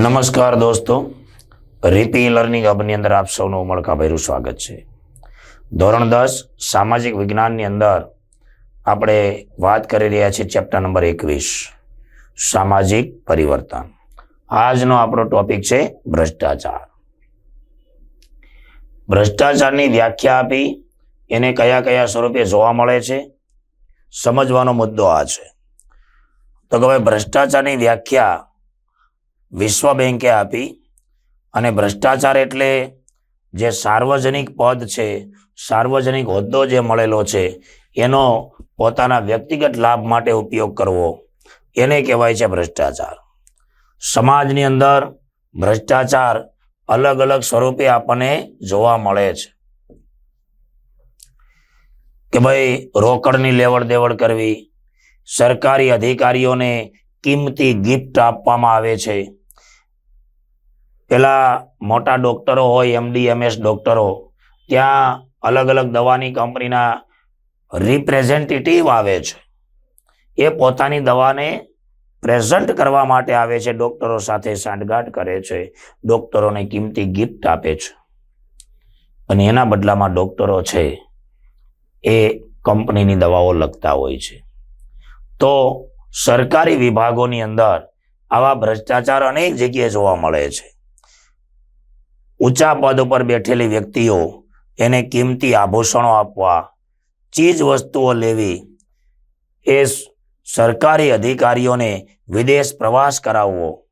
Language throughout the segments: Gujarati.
નમસ્કાર દોસ્તો. રીપી લર્નિંગ હબની અંદર આપ સૌનું ઉમળકાભેરું સ્વાગત છે. ધોરણ દસ, સામાજિક વિજ્ઞાનની અંદર આપણે વાત કરી રહ્યા છીએ ચેપ્ટર નંબર એકવીસ, સામાજિક પરિવર્તન. આજનો આપણો ટોપિક છે ભ્રષ્ટાચાર. ભ્રષ્ટાચારની વ્યાખ્યા આપી એને કયા કયા સ્વરૂપે જોવા મળે છે? સમજવાનો મુદ્દો આ છે. તો ભાઈ ભ્રષ્ટાચારની વ્યાખ્યા વિશ્વ બેંકે આપી અને ભ્રષ્ટાચાર એટલે જે સાર્વજનિક પદ છે, સાર્વજનિક હોદ્દો જે મળેલો છે, એનો પોતાના વ્યક્તિગત લાભ માટે ઉપયોગ કરવો. એને કહેવાય છે ભ્રષ્ટાચાર. સમાજની અંદર ભ્રષ્ટાચાર અલગ અલગ સ્વરૂપે આપણને જોવા મળે છે. કે ભાઈ, રોકડની લેવડ દેવડ કરવી, સરકારી અધિકારીઓને કિંમતી ગિફ્ટ આપવામાં આવે છે. પેલા મોટા ડોક્ટરો હોય એમડી એમએસ ડોક્ટરો, ત્યાં અલગ અલગ દવાની કંપનીના રિપ્રેઝેન્ટેટિવ આવે છે. એ પોતાની દવાને પ્રેઝન્ટ કરવા માટે આવે છે, ડોક્ટરો સાથે સાંઠગાંઠ કરે છે, ડોક્ટરોને કિંમતી ગિફ્ટ આપે છે. અને એના બદલામાં ડોક્ટરો છે, એ કંપનીની દવાઓ લખતા હોય છે. તો સરકારી વિભાગોની અંદર આવા ભ્રષ્ટાચાર અનેક જગ્યાએ જોવા મળે છે. ઊંચા પદ ઉપર બેઠેલી વ્યક્તિઓ એને કિંમતી આભૂષણો આપવા, ચીજ વસ્તુઓ લેવી, એ સરકારી અધિકારીઓને વિદેશ પ્રવાસ કરાવવો,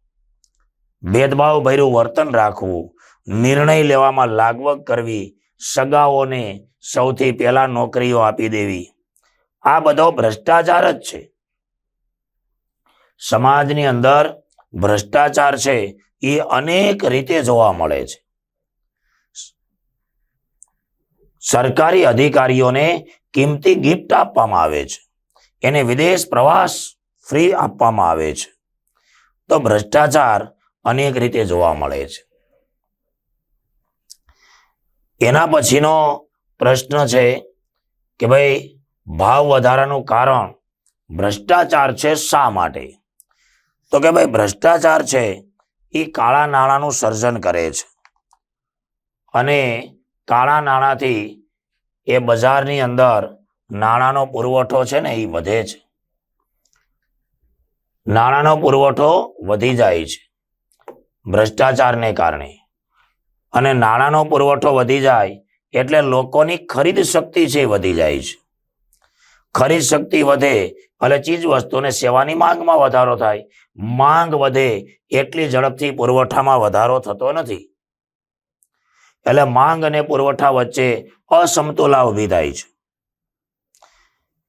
ભેદભાવ ભર્યું વર્તન રાખવું, નિર્ણય લેવામાં લાગવગ કરવી, સગાઓને સૌથી પહેલા નોકરીઓ આપી દેવી. આ બધો ભ્રષ્ટાચાર જ છે. સમાજની અંદર ભ્રષ્ટાચાર છે એ અનેક રીતે જોવા મળે છે. સરકારી અધિકારીઓને કિંમતી ગિફ્ટ આપવામાં આવે છે. એને વિદેશ પ્રવાસ ફ્રી આપવામાં આવે છે. તો ભ્રષ્ટાચાર અનેક રીતે જોવા મળે છે. એના પછીનો પ્રશ્ન છે કે ભાઈ, ભાવ વધારાનું કારણ ભ્રષ્ટાચાર છે શા માટે? તો કે ભાઈ, ભ્રષ્ટાચાર છે એ કાળા નાણાંનું સર્જન કરે છે. અને કાળા નાણાંથી એ બજારની અંદર નાણાંનો પુરવઠો છે ને એ વધે છે. નાણાંનો પુરવઠો વધી જાય છે ભ્રષ્ટાચારને કારણે. અને નાણાંનો પુરવઠો વધી જાય એટલે લોકોની ખરીદ શક્તિ છે વધી જાય છે. ખરીદ શક્તિ વધે એટલે ચીજ વસ્તુને સેવાની માંગમાં વધારો થાય. માંગ વધે એટલી ઝડપથી પુરવઠામાં વધારો થતો નથી. એટલે માંગ અને પુરવઠા વચ્ચે અસમતુલા ઊભી થાય છે.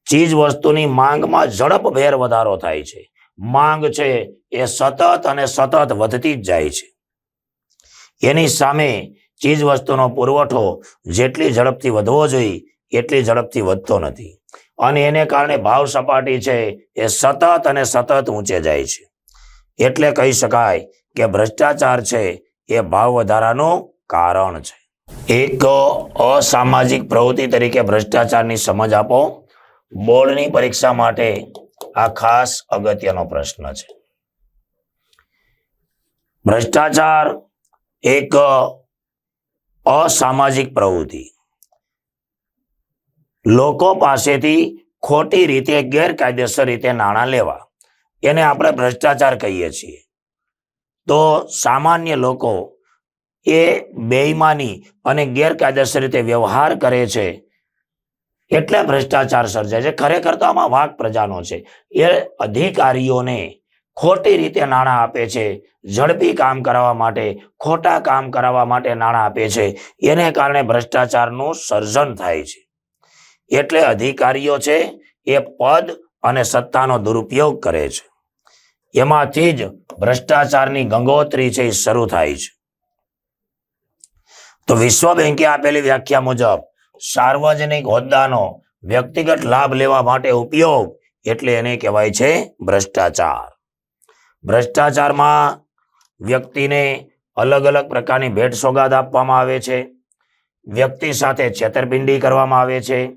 ચીજ વસ્તુની માંગમાં ઝડપભેર વધારો થાય છે. માંગ છે એ સતત અને સતત વધતી જ જાય છે. એની સામે ચીજ વસ્તુનો પુરવઠો જેટલી ઝડપથી વધવો જોઈએ એટલી ઝડપથી વધતો નથી. અને એને કારણે ભાવ સપાટી છે એ સતત અને સતત ઊંચે જાય છે. એટલે કહી શકાય કે ભ્રષ્ટાચાર છે એ ભાવ વધારાનું કારણ છે. એક અસામાજિક પ્રવૃત્તિ તરીકે ભ્રષ્ટાચારની સમજ આપો. બોર્ડની પરીક્ષા માટે આ ખાસ અગત્યનો પ્રશ્ન છે. ભ્રષ્ટાચાર એક અસામાજિક પ્રવૃત્તિ. લોકો પાસેથી ખોટી રીતે, ગેરકાયદેસર રીતે નાણાં લેવા. એને આપણે ભ્રષ્ટાચાર કહીએ છીએ. તો સામાન્ય લોકો એ બેઈમાની અને ગેરકાયદેસર રીતે વ્યવહાર કરે છે. એટલે ભ્રષ્ટાચાર સર્જાય છે. ખરેખર તો આમાં વાક પ્રજાનો છે. એ અધિકારીઓને ખોટી રીતે નાણાં આપે છે. ઝડપી કામ કરાવવા માટે, ખોટા કામ કરાવવા માટે નાણાં આપે છે. એને કારણે ભ્રષ્ટાચારનું સર્જન થાય છે. એટલે અધિકારીઓ છે એ પદ અને સત્તાનો દુરુપયોગ કરે છે. એમાંથી જ ભ્રષ્ટાચારની ગંગોત્રી છે એ શરૂ થાય છે. તો વિશ્વ બેંકે આપેલી વ્યાખ્યા મુજબ સાર્વજનિક હોદ્દાનો વ્યક્તિગત લાભ લેવા માટે ઉપયોગ એટલે એને કહેવાય છે ભ્રષ્ટાચાર. ભ્રષ્ટાચારમાં વ્યક્તિને અલગ અલગ પ્રકારની ભેટ સોગાદ આપવામાં આવે છે. વ્યક્તિ સાથે છેતરપિંડી કરવામાં આવે છે.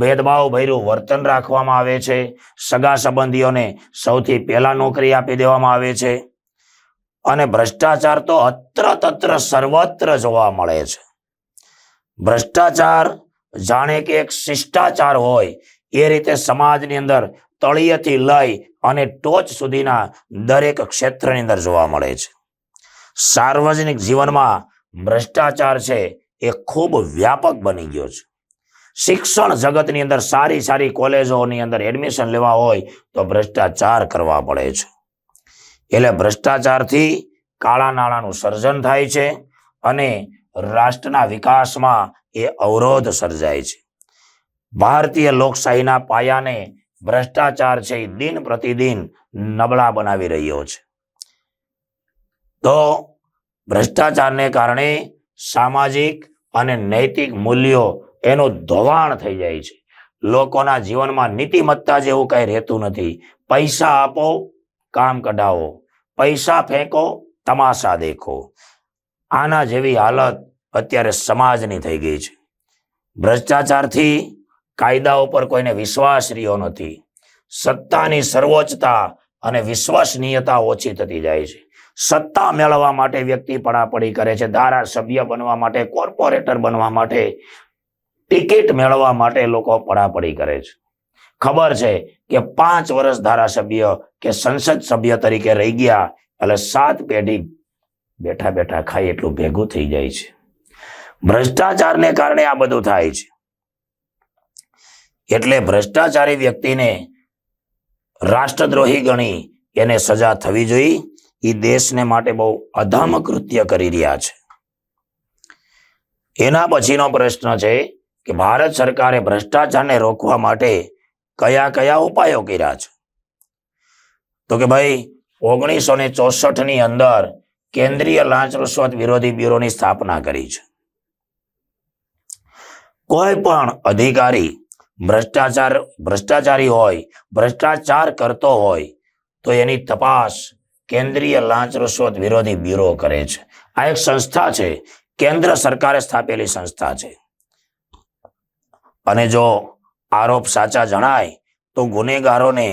ભેદભાવ ભર્યું વર્તન રાખવામાં આવે છે. સગા સંબંધીઓને સૌથી પહેલા નોકરી આપી દેવામાં આવે છે. અને ભ્રષ્ટાચાર તો અત્ર તત્ર સર્વત્ર જોવા મળે છે. ભ્રષ્ટાચાર જાણે કે એક શિષ્ટાચાર હોય, એ રીતે સમાજની અંદર તળિયેથી લઈ અને ટોચ સુધીના દરેક ક્ષેત્રની અંદર જોવા મળે છે. સાર્વજનિક જીવનમાં ભ્રષ્ટાચાર છે, એ ખૂબ વ્યાપક બની ગયો છે. શિક્ષણ જગતની અંદર સારી સારી કોલેજોની અંદર એડમિશન લેવા હોય, તો ભ્રષ્ટાચાર કરવા પડે છે. એટલે ભ્રષ્ટાચારથી કાળા નાણાંનું સર્જન થાય છે અને રાષ્ટ્રના વિકાસમાં એ અવરોધ સર્જાય છે. ભારતીય લોકશાહીના પાયાને ભ્રષ્ટાચાર છે એ દિન પ્રતિદિન નબળા બનાવી રહ્યો છે. તો ભ્રષ્ટાચારને કારણે સામાજિક અને નૈતિક મૂલ્યો એનું ધોવાણ થઈ જાય છે. લોકોના જીવનમાં નીતિમત્તા જેવું કઈ રહેતું નથી. પૈસા આપો કામ કઢાવો, પૈસા ફેંકો, તમાશા દેખો. આના જેવી હાલત અત્યારે સમાજની થઈ ગઈ છે. ભ્રષ્ટાચારથી કાયદા ઉપર કોઈને વિશ્વાસ રહ્યો નથી. સત્તાની સર્વોચ્ચતા અને વિશ્વસનીયતા ઓછી થતી જાય છે. સત્તા મેળવવા માટે વ્યક્તિ પડાપડી કરે છે, ધારાસભ્ય બનવા માટે, કોર્પોરેટર બનવા માટે, ટિકિટ મેળવવા માટે લોકો પડાપડી કરે છે. ખબર છે કે પાંચ વર્ષ ધારાસભ્ય કે સંસદ સભ્ય તરીકે રહી ગયા એટલે સાત પેઢી બેઠા બેઠા ખાય એટલું ભેગું થઈ જાય છે. ભ્રષ્ટાચારને કારણે આ બધું થાય છે. એટલે ભ્રષ્ટાચારી વ્યક્તિને રાષ્ટ્રદ્રોહી ગણી એને સજા થવી જોઈએ. એ દેશને માટે બહુ અધમ કૃત્ય કરી રહ્યા છે. એના પછીનો પ્રશ્ન છે કે ભારત સરકારે ભ્રષ્ટાચારને રોકવા માટે કયા કયા ઉપાયો કર્યા છે? તો કે ભાઈ ઓગણીસો ને ચોસઠની અંદર કેન્દ્રીય લાંચ રૂશ્વત વિરોધી બ્યુરોની સ્થાપના કરી છે. કોઈ પણ અધિકારી ભ્રષ્ટાચાર, ભ્રષ્ટાચારી હોય, ભ્રષ્ટાચાર કરતો હોય, તો એની તપાસ કેન્દ્રીય લાંચ રૂશ્વત વિરોધી બ્યુરો કરે છે. આ એક સંસ્થા છે. કેન્દ્ર સરકારે સ્થાપેલી સંસ્થા છે. અને જો આરોપ સાચા જણાય તો ગુનેગારોને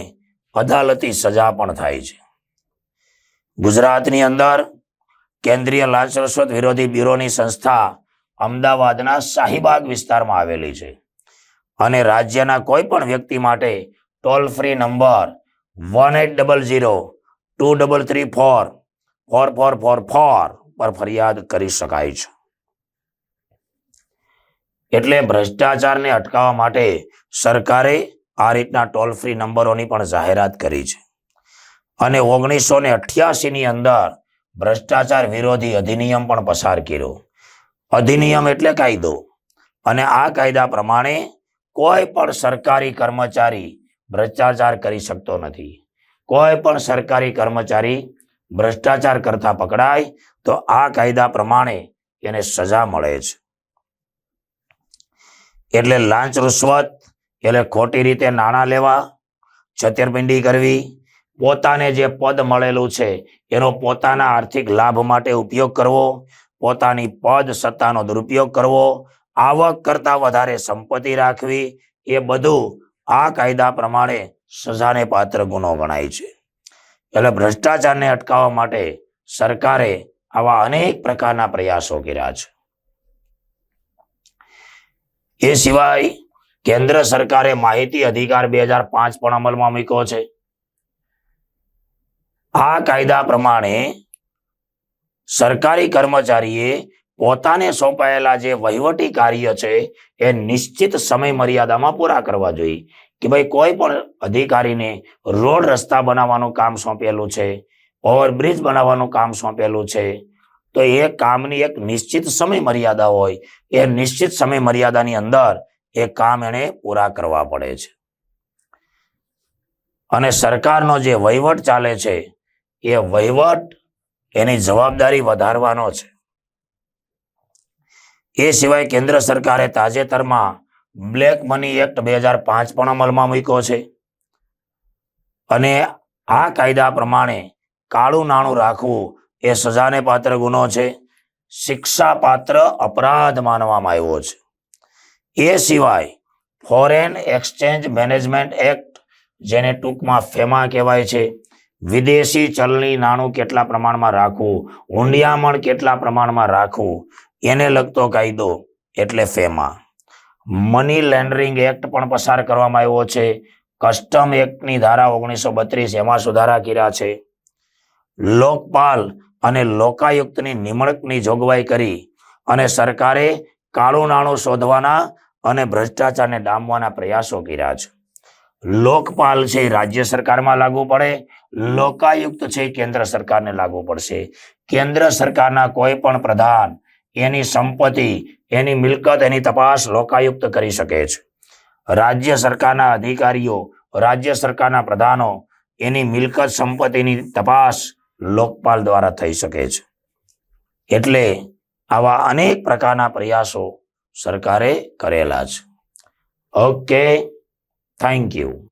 અદાલતી સજા પણ થાય છે. ગુજરાતની અંદર કેન્દ્રીય લાંચ રશ્વત વિરોધી બ્યુરોની સંસ્થા અમદાવાદના શાહીબાગ વિસ્તારમાં આવેલી છે અને રાજ્યના કોઈ પણ વ્યક્તિ માટે toll free number one eight double zero two double three four four four four four પર ફરિયાદ કરી શકાય છે. એટલે ભ્રષ્ટાચારને અટકાવવા માટે સરકારે આ રીતના ટોલ ફ્રી નંબરોની પણ જાહેરાત કરી છે. અને ઓગણીસો ને અઠ્યાસીની અંદર ભ્રષ્ટાચાર વિરોધી અધિનિયમ પણ પસાર કર્યો. અધિનિયમ એટલે કાયદો. અને આ કાયદા પ્રમાણે કોઈ પણ સરકારી કર્મચારી ભ્રષ્ટાચાર કરી શકતો નથી. કોઈ પણ સરકારી કર્મચારી ભ્રષ્ટાચાર કરતા પકડાય તો આ કાયદા પ્રમાણે એને સજા મળે છે. એટલે લાંચ રૂશ્વત, એટલે ખોટી રીતે નાણાં લેવા, છતરપિંડી કરવી, પોતાને જે પદ મળેલું છે, એનો પોતાના આર્થિક લાભ માટે ઉપયોગ કરવો, પોતાની પદ સત્તાનો દુરુપયોગ કરવો, આવક કરતા વધારે સંપત્તિ રાખવી, એ બધું આ કાયદા પ્રમાણે સજાને પાત્ર ગુનો ગણાય છે. એટલે ભ્રષ્ટાચારને અટકાવવા માટે સરકારે આવા અનેક પ્રકારના પ્રયાસો કર્યા છે. એ સિવાય કેન્દ્ર સરકારે માહિતી અધિકાર બે હજાર પાંચ પણ અમલમાં મૂક્યો છે. આ કાયદા પ્રમાણે સરકારી કર્મચારીએ પોતાને સોંપાયેલા જે વહીવટી કાર્ય છે એ નિશ્ચિત સમય મર્યાદામાં પૂરા કરવા જોઈએ કે ભાઈ કોઈ પણ અધિકારીને રોડ રસ્તા બનાવવાનું કામ સોંપેલું છે, ઓવરબ્રિજ બનાવવાનું કામ સોંપેલું છે તો એ કામની એક નિશ્ચિત સમય મર્યાદા હોય. એ નિશ્ચિત સમય મર્યાદાની અંદર એ કામ એને પૂરા કરવા પડે છે. અને સરકારનો જે વહીવટ ચાલે છે, એ વહીવટ એની જવાબદારી વધારવાનો છે. એ સિવાય કેન્દ્ર સરકારે તાજેતરમાં બ્લેક મની એક્ટ બે હજાર પાંચ પણ અમલમાં મૂક્યો છે. અને આ કાયદા પ્રમાણે કાળું નાણું રાખવું એ સજાને પાત્ર ગુનો છે. શિક્ષા પાત્ર અપરાધ માનવામાં આવ્યો છે. એ સિવાય ફોરેન એક્સચેન્જ મેનેજમેન્ટ એક્ટ, જેને ટૂંકમાં ફેમા કહેવાય છે, વિદેશી ચલણી નાણું કેટલા પ્રમાણમાં રાખવું ઊંડિયામણ કેટલા પ્રમાણમાં રાખવું, એને લગતો કાયદો એટલે ફેમા. મની લેન્ડરિંગ એક્ટ પણ પસાર કરવામાં આવ્યો છે. કસ્ટમ એક્ટની ધારા ઓગણીસો બત્રીસ એમાં સુધારા કર્યા છે. લોકપાલ અને લોકાયુક્તની નિમણૂકની જોગવાઈ કરી અને સરકારે કાળું નાણું શોધવાના અને ભ્રષ્ટાચારને ડામવાના પ્રયાસો કર્યા છે. લોકપાલ છે, રાજ્ય સરકારમાં લાગુ પડે. લોકાયુક્ત છે, કેન્દ્ર સરકારને લાગુ પડશે. કેન્દ્ર સરકારના કોઈ પણ પ્રધાન એની સંપત્તિ, એની મિલકત, એની તપાસ લોકાયુક્ત કરી શકે છે. રાજ્ય સરકારના અધિકારીઓ, રાજ્ય સરકારના પ્રધાનો એની મિલકત, સંપત્તિની તપાસ લોકપાલ દ્વારા થઈ શકે છે. એટલે આવા અનેક પ્રકારના પ્રયાસો સરકારે કરેલા છે. Okay thank you